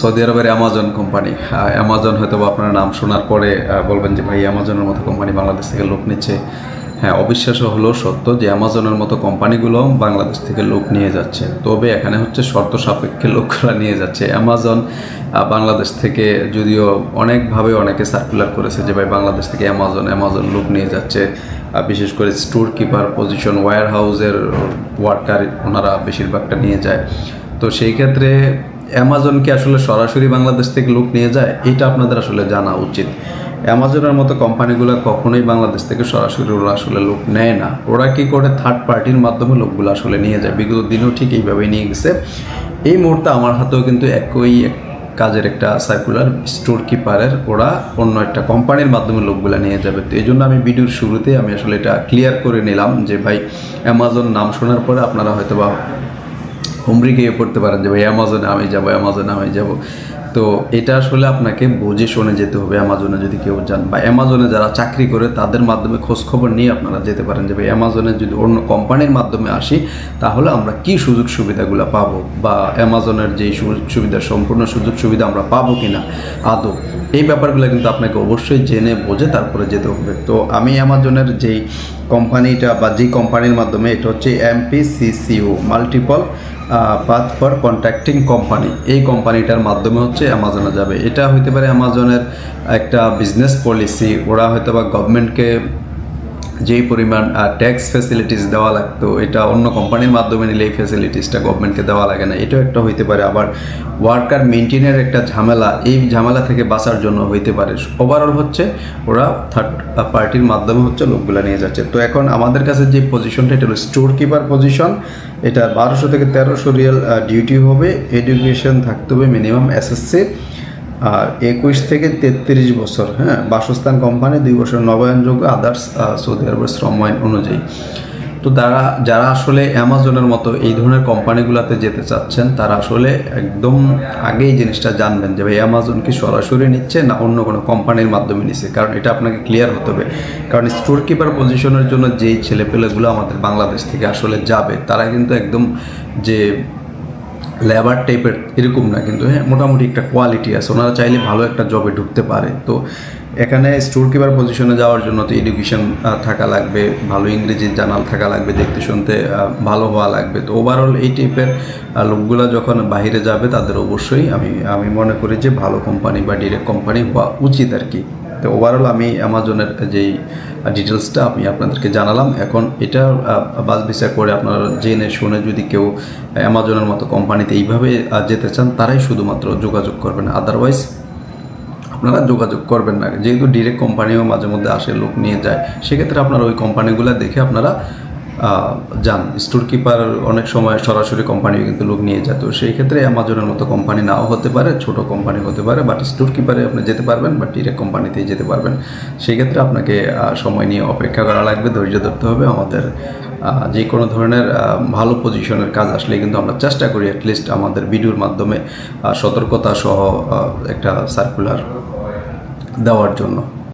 Saudi আরবের Amazon company Amazon হয়তো আপনার নাম শোনার পরে বলবেন যে ভাই অ্যামাজনের মতো কোম্পানি বাংলাদেশ থেকে লোক নিচ্ছে। হ্যাঁ অবিশ্বাস্য হলেও সত্য যে অ্যামাজনের মতো কোম্পানিগুলো বাংলাদেশ থেকে লোক নিয়ে যাচ্ছে। তবে এখানে হচ্ছে শর্ত সাপেক্ষে লোকরা নিয়ে যাচ্ছে। অ্যামাজন বাংলাদেশ থেকে যদিও অনেকভাবে অনেকে সার্কুলার করেছে যে ভাই বাংলাদেশ থেকে অ্যামাজন অ্যামাজন লোক নিয়ে যাচ্ছে। বিশেষ করে স্টোর কিপার পজিশন ওয়্যার হাউসের ওয়ার্কার ওনারা বেশিরভাগটা নিয়ে যায়। তো সেই ক্ষেত্রে অ্যামাজন কি আসলে সরাসরি বাংলাদেশ থেকে লোক নিয়ে যায়, এটা আপনাদের আসলে জানা উচিত। অ্যামাজনের মতো কোম্পানিগুলো কখনোই বাংলাদেশ থেকে সরাসরি ওরা আসলে লোক নেয় না। ওরা কি করে থার্ড পার্টির মাধ্যমে লোকগুলো আসলে নিয়ে যায়? বিগত দিনও ঠিক এইভাবেই নিয়ে গেছে। এই মুহূর্তে আমার হাতেও কিন্তু একই কাজের একটা সার্কুলার স্টোর কিপারের ওরা অন্য একটা কোম্পানির মাধ্যমে লোকগুলো নিয়ে যাবে। তো এই জন্য আমি ভিডিওর শুরুতে আমি আসলে এটা ক্লিয়ার করে নিলাম যে ভাই, অ্যামাজন নাম শোনার পরে আপনারা হয়তো বা হুমড়ি গিয়ে পড়তে পারেন যে, ভাই, অ্যামাজনে আমি যাব, অ্যামাজনে আমি যাব। তো এটা আসলে আপনাকে বুঝে শুনে যেতে হবে অ্যামাজনে যদি কেউ যান। বা অ্যামাজনে যারা চাকরি করে, তাদের মাধ্যমে খোঁজখবর নিয়ে আপনারা যেতে পারেন যে, ভাই, অ্যামাজনে যদি অন্য কোম্পানির মাধ্যমে আসি, তাহলে আমরা কি সুযোগ সুবিধাগুলো পাবো? বা অ্যামাজনের যেই সুযোগ সুবিধা, সম্পূর্ণ সুযোগ সুবিধা আমরা পাবো কিনা? আদৌ। এই ব্যাপারগুলো কিন্তু আপনাকে অবশ্যই জেনে বোঝে তারপরে যেতে হবে। তো আমি অ্যামাজনের যেই কোম্পানিটা বা যেই কোম্পানির মাধ্যমে, এটা হচ্ছে MPCCO multiple path for contracting company এই কোম্পানিটার মাধ্যমে হচ্ছে অ্যামাজনে যাবে। এটা হইতে পারে অ্যামাজনের একটা বিজনেস পলিসি ওরা হয়তো বা গভর্নমেন্টকে যেই পরিমাণ ট্যাক্স ফ্যাসিলিটিস দেওয়া লাগতো, এটা অন্য কোম্পানির মাধ্যমে নিলে এই ফ্যাসিলিটিসটা গভর্নমেন্টকে দেওয়া লাগে না। এটাও একটা হইতে পারে। আবার ওয়ার্কার মেনটেনের একটা ঝামেলা, এই ঝামেলা থেকে বাঁচার জন্য হইতে পারে। ওভারঅল হচ্ছে, ওরা থার্ড পার্টির মাধ্যমে হচ্ছে লোকগুলো নিয়ে যাচ্ছে। তো এখন আমাদের কাছে যে পজিশনটা এটা হলো স্টোর কিপার পজিশন এটা বারোশো থেকে তেরোশো রিয়াল ডিউটি হবে। এডুকেশন থাকতে হবে মিনিমাম এসএসসি আর একুশ থেকে তেত্রিশ বছর হ্যাঁ? বাসস্থান কোম্পানি দুই বছর নবায়নযোগ্য আদার্স সৌদি আরবের শ্রম আইন অনুযায়ী। তো তারা, যারা আসলে অ্যামাজনের মতো এই ধরনের কোম্পানিগুলোতে যেতে চাচ্ছেন, তারা আসলে একদম আগে এই জিনিসটা জানবেন যে, ভাই অ্যামাজন কি সরাসরি নিচ্ছে না অন্য কোনো কোম্পানির মাধ্যমে নিচ্ছে? কারণ এটা আপনাকে ক্লিয়ার হতে হবে। কারণ স্টোর কিপার পজিশনের জন্য যেই ছেলেপেলেগুলো আমাদের বাংলাদেশ থেকে আসলে যাবে, তারা কিন্তু একদম যে লেবার টাইপের এরকম না, কিন্তু হ্যাঁ মোটামুটি একটা কোয়ালিটি আছে। ওনারা চাইলে ভালো একটা জবে ঢুকতে পারে। তো এখানে স্টোর কিপার পজিশনে যাওয়ার জন্য তো এডুকেশন থাকা লাগবে, ভালো ইংরেজি জানাল থাকা লাগবে, দেখতে শুনতে ভালো হওয়া লাগবে। তো ওভারঅল এই টাইপের লোকগুলো যখন বাইরে যাবে, তাদের অবশ্যই আমি আমি মনে করি যে ভালো কোম্পানি বা ডিরেক্ট কোম্পানি হওয়া উচিত আর কি। তো ওভারঅল আমি অ্যামাজনের যেই ডিটেলসটা আমি আপনাদেরকে জানালাম। এখন এটা বাস বিচার করে আপনারা জেনে শুনে যদি কেউ অ্যামাজনের মতো কোম্পানিতে এইভাবে যেতে চান, তারাই শুধুমাত্র যোগাযোগ করবেন। আদারওয়াইজ আপনারা যোগাযোগ করবেন না। যেহেতু ডিরেক্ট কোম্পানিও মাঝে মধ্যে আসে, লোক নিয়ে যায়, সেক্ষেত্রে আপনারা ওই কোম্পানিগুলো দেখে আপনারা যান। স্টোর কিপার অনেক সময় সরাসরি কোম্পানিও কিন্তু লোক নিয়ে যায়। তো সেই ক্ষেত্রে অ্যামাজনের মতো কোম্পানি নাও হতে পারে, ছোট কোম্পানি হতে পারে বাট স্টোর কিপারে আপনি যেতে পারবেন বা ডিরেক্ট কোম্পানিতেই যেতে পারবেন। সেই ক্ষেত্রে আপনাকে সময় নিয়ে অপেক্ষা করা লাগবে, ধৈর্য ধরতে হবে। আমাদের যে কোনো ধরনের ভালো পজিশনের কাজ আসলে কিন্তু আমরা চেষ্টা করি অ্যাটলিস্ট আমাদের ভিডিওর মাধ্যমে সতর্কতা সহ একটা সার্কুলার দেওয়ার জন্য।